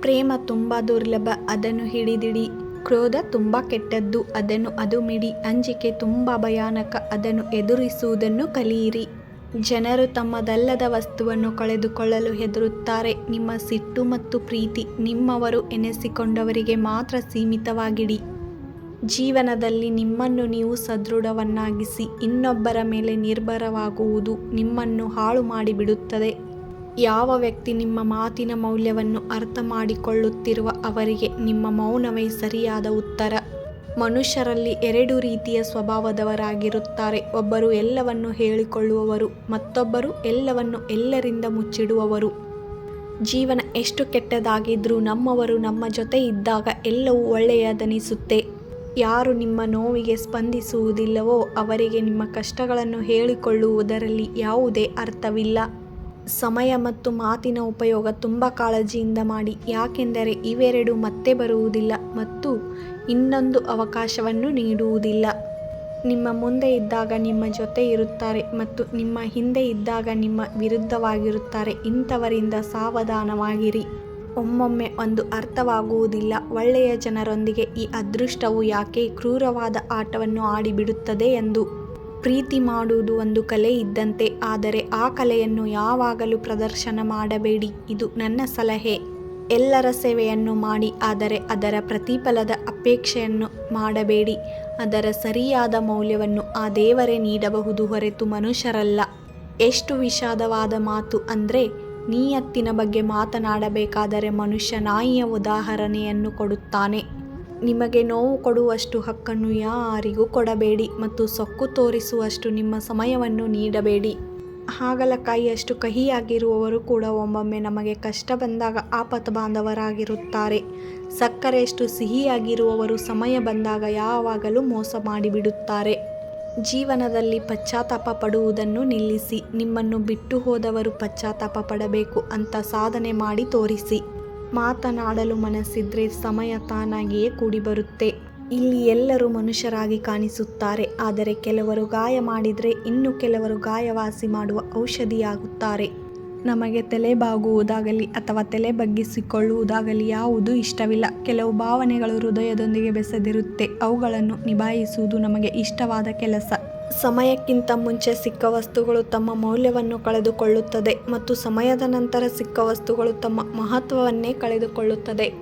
ಪ್ರೇಮ ತುಂಬ ದುರ್ಲಭ, ಅದನ್ನು ಹಿಡಿದಿಡಿ. ಕ್ರೋಧ ತುಂಬ ಕೆಟ್ಟದ್ದು, ಅದನ್ನು ಅದುಮಿಡಿ ಅಂಜಿಕೆ ತುಂಬ ಭಯಾನಕ, ಅದನ್ನು ಎದುರಿಸುವುದನ್ನು ಕಲಿಯಿರಿ. ಜನರು ತಮ್ಮದಲ್ಲದ ವಸ್ತುವನ್ನು ಕಳೆದುಕೊಳ್ಳಲು ಹೆದರುತ್ತಾರೆ. ನಿಮ್ಮ ಸಿಟ್ಟು ಮತ್ತು ಪ್ರೀತಿ ನಿಮ್ಮವರು ಎನಿಸಿಕೊಂಡವರಿಗೆ ಮಾತ್ರ ಸೀಮಿತವಾಗಿಡಿ. ಜೀವನದಲ್ಲಿ ನಿಮ್ಮನ್ನು ನೀವು ಸದೃಢವನ್ನಾಗಿಸಿ, ಇನ್ನೊಬ್ಬರ ಮೇಲೆ ನಿರ್ಭರವಾಗುವುದು ನಿಮ್ಮನ್ನು ಹಾಳು ಮಾಡಿಬಿಡುತ್ತದೆ ಯಾವ ವ್ಯಕ್ತಿ ನಿಮ್ಮ ಮಾತಿನ ಮೌಲ್ಯವನ್ನು ಅರ್ಥ ಮಾಡಿಕೊಳ್ಳುತ್ತಿರುವ ಅವರಿಗೆ ನಿಮ್ಮ ಮೌನವೇ ಸರಿಯಾದ ಉತ್ತರ? ಮನುಷ್ಯರಲ್ಲಿ ಎರಡು ರೀತಿಯ ಸ್ವಭಾವದವರಾಗಿರುತ್ತಾರೆ. ಒಬ್ಬರು ಎಲ್ಲವನ್ನು ಹೇಳಿಕೊಳ್ಳುವವರು, ಮತ್ತೊಬ್ಬರು ಎಲ್ಲವನ್ನು ಎಲ್ಲರಿಂದ ಮುಚ್ಚಿಡುವವರು. ಜೀವನ ಎಷ್ಟು ಕೆಟ್ಟದಾಗಿದ್ರೂ ನಮ್ಮವರು ನಮ್ಮ ಜೊತೆ ಇದ್ದಾಗ ಎಲ್ಲವೂ ಒಳ್ಳೆಯದನಿಸುತ್ತೆ. ಯಾರು ನಿಮ್ಮ ನೋವಿಗೆ ಸ್ಪಂದಿಸುವುದಿಲ್ಲವೋ ಅವರಿಗೆ ನಿಮ್ಮ ಕಷ್ಟಗಳನ್ನು ಹೇಳಿಕೊಳ್ಳುವುದರಲ್ಲಿ ಯಾವುದೇ ಅರ್ಥವಿಲ್ಲ. ಸಮಯ ಮತ್ತು ಮಾತಿನ ಉಪಯೋಗ ತುಂಬ ಕಾಳಜಿಯಿಂದ ಮಾಡಿ, ಯಾಕೆಂದರೆ ಇವೆರಡು ಮತ್ತೆ ಬರುವುದಿಲ್ಲ ಮತ್ತು ಇನ್ನೊಂದು ಅವಕಾಶವನ್ನು ನೀಡುವುದಿಲ್ಲ. ನಿಮ್ಮ ಮುಂದೆ ಇದ್ದಾಗ ನಿಮ್ಮ ಜೊತೆ ಇರುತ್ತಾರೆ ಮತ್ತು ನಿಮ್ಮ ಹಿಂದೆ ಇದ್ದಾಗ ನಿಮ್ಮ ವಿರುದ್ಧವಾಗಿರುತ್ತಾರೆ. ಇಂಥವರಿಂದ ಸಾವಧಾನವಾಗಿರಿ. ಒಮ್ಮೊಮ್ಮೆ ಒಂದು ಅರ್ಥವಾಗುವುದಿಲ್ಲ. ಒಳ್ಳೆಯ ಜನರೊಂದಿಗೆ ಈ ಅದೃಷ್ಟವು ಯಾಕೆ ಕ್ರೂರವಾದ ಆಟವನ್ನು ಆಡಿಬಿಡುತ್ತದೆ ಎಂದು. ಪ್ರೀತಿ ಮಾಡುವುದು ಒಂದು ಕಲೆ ಇದ್ದಂತೆ, ಆದರೆ ಆ ಕಲೆಯನ್ನು ಯಾವಾಗಲೂ ಪ್ರದರ್ಶನ ಮಾಡಬೇಡಿ, ಇದು ನನ್ನ ಸಲಹೆ. ಎಲ್ಲರ ಸೇವೆಯನ್ನು ಮಾಡಿ, ಆದರೆ ಅದರ ಪ್ರತಿಫಲದ ಅಪೇಕ್ಷೆಯನ್ನು ಮಾಡಬೇಡಿ. ಅದರ ಸರಿಯಾದ ಮೌಲ್ಯವನ್ನು ಆ ದೇವರೇ ನೀಡಬಹುದು ಹೊರತು ಮನುಷ್ಯರಲ್ಲ. ಎಷ್ಟು ವಿಷಾದವಾದ ಮಾತು ಅಂದರೆ, ನೀಯತ್ತಿನ ಬಗ್ಗೆ ಮಾತನಾಡಬೇಕಾದರೆ ಮನುಷ್ಯ ನಾಯಿಯ ಉದಾಹರಣೆಯನ್ನು ಕೊಡುತ್ತಾನೆ. ನಿಮಗೆ ನೋವು ಕೊಡುವಷ್ಟು ಹಕ್ಕನ್ನು ಯಾರಿಗೂ ಕೊಡಬೇಡಿ ಮತ್ತು ಸೊಕ್ಕು ತೋರಿಸುವಷ್ಟು ನಿಮ್ಮ ಸಮಯವನ್ನು ನೀಡಬೇಡಿ. ಹಾಗಲಕಾಯಿಯಷ್ಟು ಕಹಿಯಾಗಿರುವವರು ಕೂಡ ಒಮ್ಮೊಮ್ಮೆ ನಮಗೆ ಕಷ್ಟ ಬಂದಾಗ ಆಪತ್ ಬಾಂಧವರಾಗಿರುತ್ತಾರೆ. ಸಕ್ಕರೆಯಷ್ಟು ಸಿಹಿಯಾಗಿರುವವರು ಸಮಯ ಬಂದಾಗ ಯಾವಾಗಲೂ ಮೋಸ ಮಾಡಿಬಿಡುತ್ತಾರೆ. ಜೀವನದಲ್ಲಿ ಪಶ್ಚಾತ್ತಾಪ ಪಡುವುದನ್ನು ನಿಲ್ಲಿಸಿ, ನಿಮ್ಮನ್ನು ಬಿಟ್ಟು ಹೋದವರು ಪಶ್ಚಾತ್ತಾಪ ಪಡಬೇಕು ಅಂತ ಸಾಧನೆ ಮಾಡಿ ತೋರಿಸಿ. ಮಾತನಾಡಲು ಮನಸ್ಸಿದ್ರೆ ಸಮಯ ತಾನಾಗಿಯೇ ಕೂಡಿಬರುತ್ತೆ. ಇಲ್ಲಿ ಎಲ್ಲರೂ ಮನುಷ್ಯರಾಗಿ ಕಾಣಿಸುತ್ತಾರೆ. ಆದರೆ ಕೆಲವರು ಗಾಯ ಮಾಡಿದರೆ ಇನ್ನು ಕೆಲವರು ಗಾಯವಾಸಿ ಮಾಡುವ ಔಷಧಿಯಾಗುತ್ತಾರೆ. ನಮಗೆ ತಲೆ ಬಾಗುವುದಾಗಲಿ ಅಥವಾ ತಲೆ ಬಗ್ಗಿಸಿಕೊಳ್ಳುವುದಾಗಲಿ ಯಾವುದೂ ಇಷ್ಟವಿಲ್ಲ. ಕೆಲವು ಭಾವನೆಗಳು ಹೃದಯದೊಂದಿಗೆ ಬೆಸೆದಿರುತ್ತೆ. ಅವುಗಳನ್ನು ನಿಭಾಯಿಸುವುದು ನಮಗೆ ಇಷ್ಟವಾದ ಕೆಲಸ. ಸಮಯಕ್ಕಿಂತ ಮುಂಚೆ ಸಿಕ್ಕ ವಸ್ತುಗಳು ತಮ್ಮ ಮೌಲ್ಯವನ್ನು ಕಳೆದುಕೊಳ್ಳುತ್ತದೆ ಮತ್ತು ಸಮಯದ ನಂತರ ಸಿಕ್ಕ ವಸ್ತುಗಳು ತಮ್ಮ ಮಹತ್ವವನ್ನೇ ಕಳೆದುಕೊಳ್ಳುತ್ತದೆ.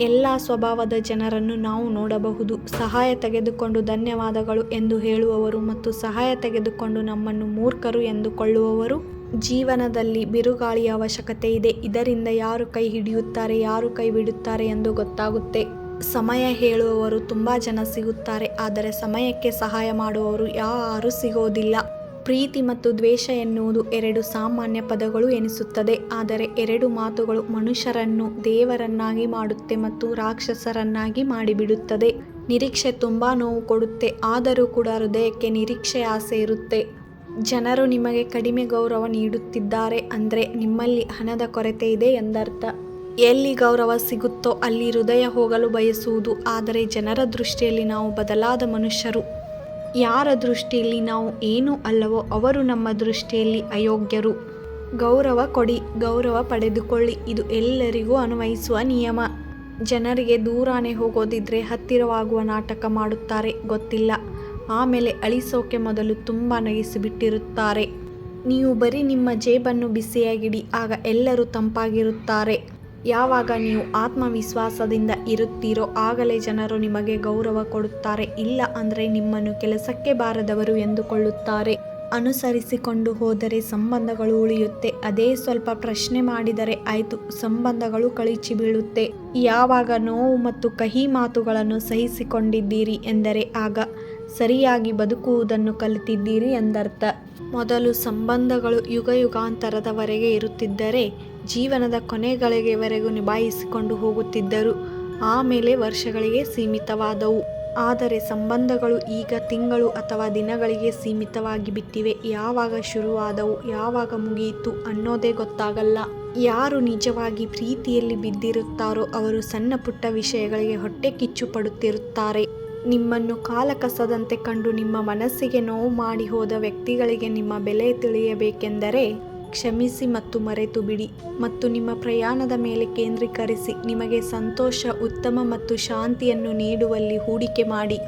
ಎಲ್ಲ ಸ್ವಭಾವದ ಜನರನ್ನು ನಾವು ನೋಡಬಹುದು. ಸಹಾಯ ತೆಗೆದುಕೊಂಡು ಧನ್ಯವಾದಗಳು ಎಂದು ಹೇಳುವವರು ಮತ್ತು ಸಹಾಯ ತೆಗೆದುಕೊಂಡು ನಮ್ಮನ್ನು ಮೂರ್ಖರು ಎಂದುಕೊಳ್ಳುವವರು ಜೀವನದಲ್ಲಿ ಬಿರುಗಾಳಿಯ ಅವಶ್ಯಕತೆ ಇದೆ. ಇದರಿಂದ ಯಾರು ಕೈ ಹಿಡಿಯುತ್ತಾರೆ, ಯಾರು ಕೈ ಬಿಡುತ್ತಾರೆ ಎಂದು ಗೊತ್ತಾಗುತ್ತೆ. ಸಮಯ ಹೇಳುವವರು ತುಂಬ ಜನ ಸಿಗುತ್ತಾರೆ, ಆದರೆ ಸಮಯಕ್ಕೆ ಸಹಾಯ ಮಾಡುವವರು ಯಾರೂ ಸಿಗೋದಿಲ್ಲ. ಪ್ರೀತಿ ಮತ್ತು ದ್ವೇಷ ಎನ್ನುವುದು ಎರಡು ಸಾಮಾನ್ಯ ಪದಗಳು ಎನಿಸುತ್ತದೆ, ಆದರೆ ಎರಡು ಮಾತುಗಳು ಮನುಷ್ಯರನ್ನು ದೇವರನ್ನಾಗಿ ಮಾಡುತ್ತೆ ಮತ್ತು ರಾಕ್ಷಸರನ್ನಾಗಿ ಮಾಡಿಬಿಡುತ್ತದೆ. ನಿರೀಕ್ಷೆ ತುಂಬ ನೋವು ಕೊಡುತ್ತೆ, ಆದರೂ ಕೂಡ ಹೃದಯಕ್ಕೆ ನಿರೀಕ್ಷೆ ಆಸೆ ಇರುತ್ತೆ. ಜನರು ನಿಮಗೆ ಕಡಿಮೆ ಗೌರವ ನೀಡುತ್ತಿದ್ದಾರೆ, ಅಂದರೆ ನಿಮ್ಮಲ್ಲಿ ಹಣದ ಕೊರತೆ ಇದೆ ಎಂದರ್ಥ. ಎಲ್ಲಿ ಗೌರವ ಸಿಗುತ್ತೋ ಅಲ್ಲಿ ಹೃದಯ ಹೋಗಲು ಬಯಸುವುದು. ಆದರೆ ಜನರ ದೃಷ್ಟಿಯಲ್ಲಿ ನಾವು ಬದಲಾದ ಮನುಷ್ಯರು. ಯಾರ ದೃಷ್ಟಿಯಲ್ಲಿ ನಾವು ಏನೂ ಅಲ್ಲವೋ ಅವರು ನಮ್ಮ ದೃಷ್ಟಿಯಲ್ಲಿ ಅಯೋಗ್ಯರು. ಗೌರವ ಕೊಡಿ, ಗೌರವ ಪಡೆದುಕೊಳ್ಳಿ, ಇದು ಎಲ್ಲರಿಗೂ ಅನ್ವಯಿಸುವ ನಿಯಮ. ಜನರಿಗೆ ದೂರಾನೇ ಹೋಗೋದಿದ್ರೆ ಹತ್ತಿರವಾಗುವ ನಾಟಕ ಮಾಡುತ್ತಾರೆ, ಗೊತ್ತಿಲ್ಲ. ಆಮೇಲೆ ಅಳಿಸೋಕೆ ಮೊದಲು ತುಂಬ ನಗಿಸಿಬಿಟ್ಟಿರುತ್ತಾರೆ. ನೀವು ಬರೀ ನಿಮ್ಮ ಜೇಬನ್ನು ಬಿಸಿಯಾಗಿಡಿ, ಆಗ ಎಲ್ಲರೂ ತಂಪಾಗಿರುತ್ತಾರೆ. ಯಾವಾಗ ನೀವು ಆತ್ಮವಿಶ್ವಾಸದಿಂದ ಇರುತ್ತೀರೋ ಆಗಲೇ ಜನರು ನಿಮಗೆ ಗೌರವ ಕೊಡುತ್ತಾರೆ, ಇಲ್ಲ ಅಂದರೆ ನಿಮ್ಮನ್ನು ಕೆಲಸಕ್ಕೆ ಬಾರದವರು ಎಂದುಕೊಳ್ಳುತ್ತಾರೆ. ಅನುಸರಿಸಿಕೊಂಡು ಹೋದರೆ ಸಂಬಂಧಗಳು ಉಳಿಯುತ್ತೆ, ಅದೇ ಸ್ವಲ್ಪ ಪ್ರಶ್ನೆ ಮಾಡಿದರೆ ಆಯಿತು, ಸಂಬಂಧಗಳು ಕಳಿಚಿ ಬೀಳುತ್ತೆ. ಯಾವಾಗ ನೋವು ಮತ್ತು ಕಹಿ ಮಾತುಗಳನ್ನು ಸಹಿಸಿಕೊಂಡಿದ್ದೀರಿ ಎಂದರೆ ಆಗ ಸರಿಯಾಗಿ ಬದುಕುವುದನ್ನು ಕಲಿತಿದ್ದೀರಿ ಎಂದರ್ಥ. ಮೊದಲು ಸಂಬಂಧಗಳು ಯುಗ ಯುಗಾಂತರದವರೆಗೆ ಇರುತ್ತಿದ್ದರೆ ಜೀವನದ ಕೊನೆಗಳಿಗೆವರೆಗೂ ನಿಭಾಯಿಸಿಕೊಂಡು ಹೋಗುತ್ತಿದ್ದರು. ಆಮೇಲೆ ವರ್ಷಗಳಿಗೆ ಸೀಮಿತವಾದವು. ಆದರೆ ಸಂಬಂಧಗಳು ಈಗ ತಿಂಗಳು ಅಥವಾ ದಿನಗಳಿಗೆ ಸೀಮಿತವಾಗಿ ಬಿಟ್ಟಿವೆ. ಯಾವಾಗ ಶುರುವಾದವು, ಯಾವಾಗ ಮುಗಿಯಿತು ಅನ್ನೋದೇ ಗೊತ್ತಾಗಲ್ಲ. ಯಾರು ನಿಜವಾಗಿ ಪ್ರೀತಿಯಲ್ಲಿ ಬಿದ್ದಿರುತ್ತಾರೋ ಅವರು ಸಣ್ಣ ಪುಟ್ಟ ವಿಷಯಗಳಿಗೆ ಹೊಟ್ಟೆ ಕಿಚ್ಚು ಪಡುತ್ತಿರುತ್ತಾರೆ. ನಿಮ್ಮನ್ನು ಕಾಲ ಕಸದಂತೆ ಕಂಡು ನಿಮ್ಮ ಮನಸ್ಸಿಗೆ ನೋವು ಮಾಡಿ ಹೋದ ವ್ಯಕ್ತಿಗಳಿಗೆ ನಿಮ್ಮ ಬೆಲೆ ತಿಳಿಯಬೇಕೆಂದರೆ ಕ್ಷಮಿಸಿ ಮತ್ತು ಮರೆತು ಬಿಡಿ ಮತ್ತು ನಿಮ್ಮ ಪ್ರಯಾಣದ ಮೇಲೆ ಕೇಂದ್ರೀಕರಿಸಿ ನಿಮಗೆ ಸಂತೋಷ, ಉತ್ತಮ ಮತ್ತು ಶಾಂತಿಯನ್ನು ನೀಡುವಲ್ಲಿ ಹೂಡಿಕೆ ಮಾಡಿ.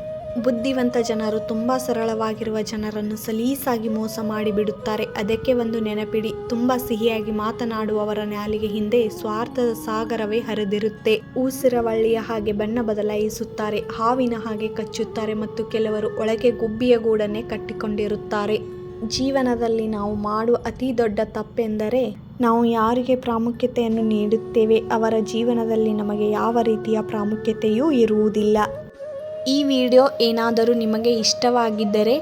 ಬುದ್ಧಿವಂತ ಜನರು ತುಂಬ ಸರಳವಾಗಿರುವ ಜನರನ್ನು ಸಲೀಸಾಗಿ ಮೋಸ ಮಾಡಿಬಿಡುತ್ತಾರೆ. ಅದಕ್ಕೆ ಒಂದು ನೆನಪಿಡಿ, ತುಂಬ ಸಿಹಿಯಾಗಿ ಮಾತನಾಡುವವರ ನ್ಯಾಲಿಗೆ ಹಿಂದೆ ಸ್ವಾರ್ಥದ ಸಾಗರವೇ ಹರಿದಿರುತ್ತೆ. ಊಸಿರವಳ್ಳಿಯ ಹಾಗೆ ಬಣ್ಣ ಬದಲಾಯಿಸುತ್ತಾರೆ, ಹಾವಿನ ಹಾಗೆ ಕಚ್ಚುತ್ತಾರೆ ಮತ್ತು ಕೆಲವರು ಒಳಗೆ ಗುಬ್ಬಿಯ ಗೂಡನ್ನೇ ಕಟ್ಟಿಕೊಂಡಿರುತ್ತಾರೆ. ಜೀವನದಲ್ಲಿ ನಾವು ಮಾಡುವ ಅತಿ ದೊಡ್ಡ ತಪ್ಪೆಂದರೆ ನಾವು ಯಾರಿಗೆ ಪ್ರಾಮುಖ್ಯತೆಯನ್ನು ನೀಡುತ್ತೇವೆ ಅವರ ಜೀವನದಲ್ಲಿ ನಮಗೆ ಯಾವ ರೀತಿಯ ಪ್ರಾಮುಖ್ಯತೆಯೂ ಇರುವುದಿಲ್ಲ. ಈ ವಿಡಿಯೋ ಏನಾದರೂ ನಿಮಗೆ ಇಷ್ಟವಾಗಿದ್ದರೆ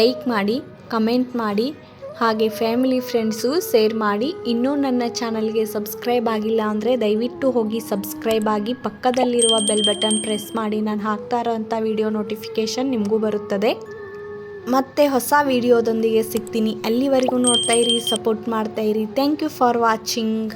ಲೈಕ್ ಮಾಡಿ, ಕಮೆಂಟ್ ಮಾಡಿ, ಹಾಗೆ ಫ್ಯಾಮಿಲಿ ಫ್ರೆಂಡ್ಸು ಶೇರ್ ಮಾಡಿ. ಇನ್ನೂ ನನ್ನ ಚಾನಲ್ಗೆ ಸಬ್ಸ್ಕ್ರೈಬ್ ಆಗಿಲ್ಲ ಅಂದರೆ ದಯವಿಟ್ಟು ಹೋಗಿ ಸಬ್ಸ್ಕ್ರೈಬ್ ಆಗಿ ಪಕ್ಕದಲ್ಲಿರುವ ಬೆಲ್ ಬಟನ್ ಪ್ರೆಸ್ ಮಾಡಿ. ನಾನು ಹಾಕ್ತಾ ಇರೋಂಥ ವಿಡಿಯೋ ನೋಟಿಫಿಕೇಷನ್ ನಿಮಗೂ ಬರುತ್ತದೆ. ಮತ್ತೆ ಹೊಸ ವಿಡಿಯೋದೊಂದಿಗೆ ಸಿಗ್ತೀನಿ. ಅಲ್ಲಿವರೆಗೂ ನೋಡ್ತಾ ಇರಿ ಸಪೋರ್ಟ್ ಮಾಡ್ತಾ ಇರಿ. Thank you for watching